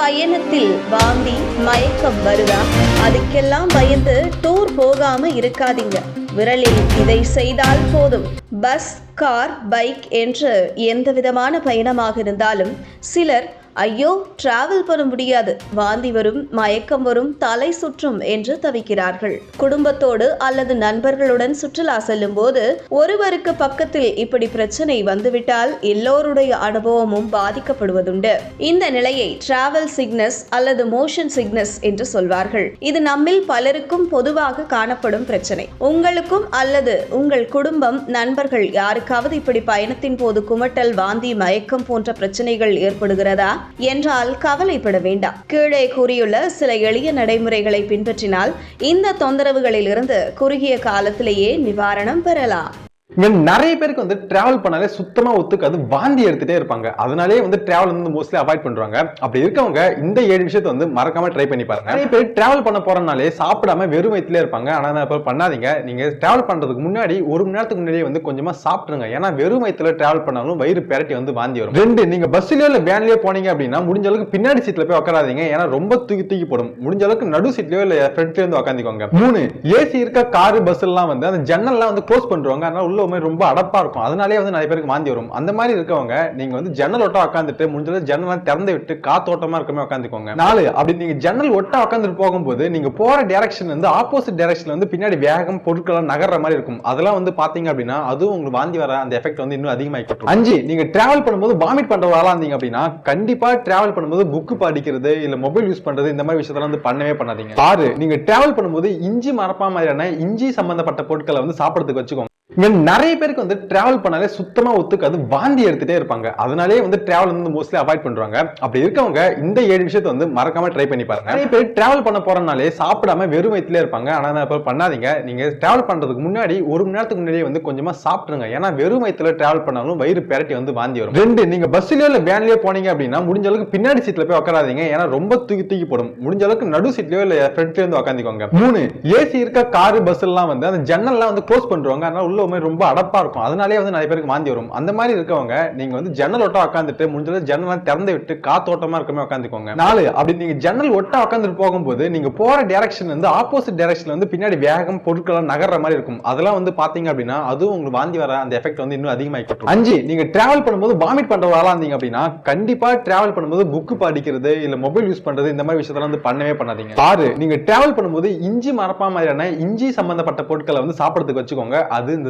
பயணத்தில் வாந்தி மயக்கம் வருதா? அதுக்கெல்லாம் பயந்து டூர் போகாம இருக்காதீங்க. விரலில் இதை செய்தால் போதும். பஸ் கார் பைக் என்று எந்த விதமான பயணமாக இருந்தாலும் சிலர் ஐயோ டிராவல் பண்ண முடியாது. வாந்தி வரும் மயக்கம் வரும் தலை சுற்றும் என்று தவிக்கிறார்கள். குடும்பத்தோடு அல்லது நண்பர்களுடன் சுற்றுலா செல்லும் போது ஒருவருக்கு பக்கத்தில் இப்படி பிரச்சனை வந்துவிட்டால் எல்லோருடைய அனுபவமும் பாதிக்கப்படுவதுண்டு. இந்த நிலையை டிராவல் சிக்னஸ் அல்லது மோஷன் சிக்னஸ் என்று சொல்வார்கள். இது நம்மில் பலருக்கும் பொதுவாக காணப்படும் பிரச்சனை. உங்களுக்கும் அல்லது உங்கள் குடும்பம் நண்பர்கள் யாருக்காவது இப்படி பயணத்தின் போது குமட்டல் வாந்தி மயக்கம் போன்ற பிரச்சனைகள் ஏற்படுகிறதா? என்றால் கவலைப்பட வேண்டாம். கீழே கூறியுள்ள சில எளிய நடைமுறைகளை பின்பற்றினால் இந்த தொந்தரவுகளிலிருந்து குறுகிய காலத்திலேயே நிவாரணம் பெறலாம். நிறைய பேருக்கு வந்து டிராவல் பண்ணாலே சுத்தமா ஒத்துக்காது வாந்தி எடுத்துட்டே இருப்பாங்க. அதனாலே வந்து டிராவல் வந்து மோஸ்ட்லி அவாய்ட் பண்றாங்க. அப்படி இருக்கவங்க இந்த ஏழு விஷயத்தை வந்து மறக்காம ட்ரை பண்ணி பாருங்க. நிறைய பேர் டிராவல் பண்ண போறனாலே சாப்பிடாம வெறும் வயிற்றுல இருப்பாங்க. ஆனா அதை பண்ணாதீங்க. நீங்க டிராவல் பண்றதுக்கு முன்னாடி ஒரு மணி நேரத்துக்கு முன்னாடியே வந்து கொஞ்சமா சாப்பிடுங்க ஏன்னா வெறும் வயிற்றுல டிராவல் பண்ணாலும் வயிறு பெரட்டி வந்து வாந்தி வரும். ரெண்டு நீங்க பஸ்லயோ இல்ல வேன்லயோ போனீங்க அப்படின்னா முடிஞ்ச அளவுக்கு பின்னாடி சீட்ல போய் உட்காராதீங்க ஏன்னா ரொம்ப தூக்கி தூக்கி போடும். முடிஞ்ச அளவுக்கு நடு சீட்லயோ இல்ல ஃப்ரண்ட்லயோ வந்து உட்காந்துக்கோங்க மூணு ஏசி இருக்க? காரு பஸ் எல்லாம் வந்து அந்த ஜன்னல்லாம் வந்து க்ளோஸ் பண்றாங்க அதனால உள்ள ஒரு மாதிரி ரொம்ப அடப்பா இருக்கும். அதனாலே வந்து நிறைய பேருக்கு வாந்தி வரும். அந்த மாதிரி இருக்கவங்க நீங்க வந்து ஜன்னல் ஒட்டா உட்காந்துட்டு முடிஞ்சது ஜன்னலாம் திறந்து விட்டு காத்தோட்டமாக இருக்கமே உட்காந்துக்கோங்க நாலு அப்படி நீங்க ஜன்னல் ஒட்டா உட்காந்துட்டு போகும்போது நீங்க போற டேரக்ஷன் வந்து ஆப்போசிட் டைரக்ஷன்ல வந்து பின்னாடி வேகம் பொருட்கள் நகர்ற மாதிரி இருக்கும். அதெல்லாம் வந்து பார்த்தீங்க அப்படின்னா அதுவும் உங்களுக்கு வாந்தி வர அந்த எஃபெக்ட் வந்து இன்னும் அதிகமாகிட்டு அஞ்சு நீங்கள் ட்ராவல் பண்ணும்போது வாமிட் பண்ணுறதால இருந்தீங்க அப்படின்னா கண்டிப்பாக ட்ராவல் பண்ணும்போது புக்கு படிக்கிறது இல்லை மொபைல் யூஸ் பண்ணுறது இந்த மாதிரி விஷயத்தெல்லாம் வந்து பண்ணவே பண்ணாதீங்க. ஆறு நீங்கள் டிராவல் பண்ணும்போது இஞ்சி மரப்பா மாதிரியான இஞ்சி சம்பந்தப்பட்ட பொருட்களை வந்து சாப்பிட்றதுக்கு வச்சுக்கோங்க. நிறைய பேருக்கு வந்து டிராவல் பண்ணாலே சுத்தமா ஒத்துக்காது வாந்தி எடுத்துட்டே இருப்பாங்க. அதனாலே வந்து டிராவல் வந்து மோஸ்ட்லி அவாய்ட் பண்றாங்க. அப்படி இருக்கவங்க இந்த ஏழு விஷயத்தை வந்து மறக்காம ட்ரை பண்ணி பாருங்க. நிறைய பேர் டிராவல் பண்ண போறனாலே சாப்பிடாம வெறும் வயிற்றுல இருப்பாங்க. ஆனா அதை பண்ணாதீங்க. நீங்க டிராவல் பண்றதுக்கு முன்னாடி ஒரு மணி நேரத்துக்கு முன்னாடியே வந்து கொஞ்சமா சாப்பிடுங்க ஏன்னா வெறும் வயிற்றுல டிராவல் பண்ணாலும் வயிறு பெரட்டி வந்து வாந்தி வரும். ரெண்டு நீங்க பஸ்லயோ இல்ல வேன்லயோ போனீங்க அப்படின்னா முடிஞ்ச அளவுக்கு பின்னாடி சீட்ல போய் உட்காராதீங்க ஏன்னா ரொம்ப தூக்கி தூக்கி போடும். முடிஞ்ச அளவுக்கு நடு சீட்லயோ இல்ல ஃப்ரண்ட்லயோ வந்து உட்காந்துக்கோங்க மூணு ஏசி இருக்க? காரு பஸ் எல்லாம் வந்து அந்த ஜன்னல்லாம் வந்து க்ளோஸ் பண்றாங்க அதனால உள்ள ஒரு மாதிரி ரொம்ப அடப்பா இருக்கும். அதனாலே வந்து நிறைய பேருக்கு வாந்தி வரும். அந்த மாதிரி இருக்கவங்க நீங்க வந்து ஜன்னல் ஒட்டா உட்காந்துட்டு முடிஞ்சது ஜன்னலாம் திறந்து விட்டு காத்தோட்டமாக இருக்கமே உட்காந்துக்கோங்க நாலு அப்படி நீங்க ஜன்னல் ஒட்டா உட்காந்துட்டு போகும்போது நீங்க போற டேரக்ஷன் வந்து ஆப்போசிட் டேரக்ஷன்ல வந்து பின்னாடி வேகம் பொருட்கள் நகர்ற மாதிரி இருக்கும். அதெல்லாம் வந்து பார்த்தீங்க அப்படின்னா அதுவும் உங்களுக்கு வாந்தி வர அந்த எஃபெக்ட் வந்து இன்னும் அதிகமாகிட்டு அஞ்சு நீங்க ட்ராவல் பண்ணும்போது வாமிட் பண்ற இருந்தீங்க அப்படின்னா கண்டிப்பா ட்ராவல் பண்ணும்போது புக்கு படிக்கிறது இல்லை மொபைல் யூஸ் பண்ணுறது இந்த மாதிரி விஷயத்தெல்லாம் வந்து பண்ணவே பண்ணாதீங்க. ஆறு நீங்க ட்ராவல் பண்ணும்போது இஞ்சி மரப்பா மாதிரியான இஞ்சி சம்பந்தப்பட்ட பொருட்களை வந்து சாப்பிட்றதுக்கு வச்சுக்கோங்க. அது இந்த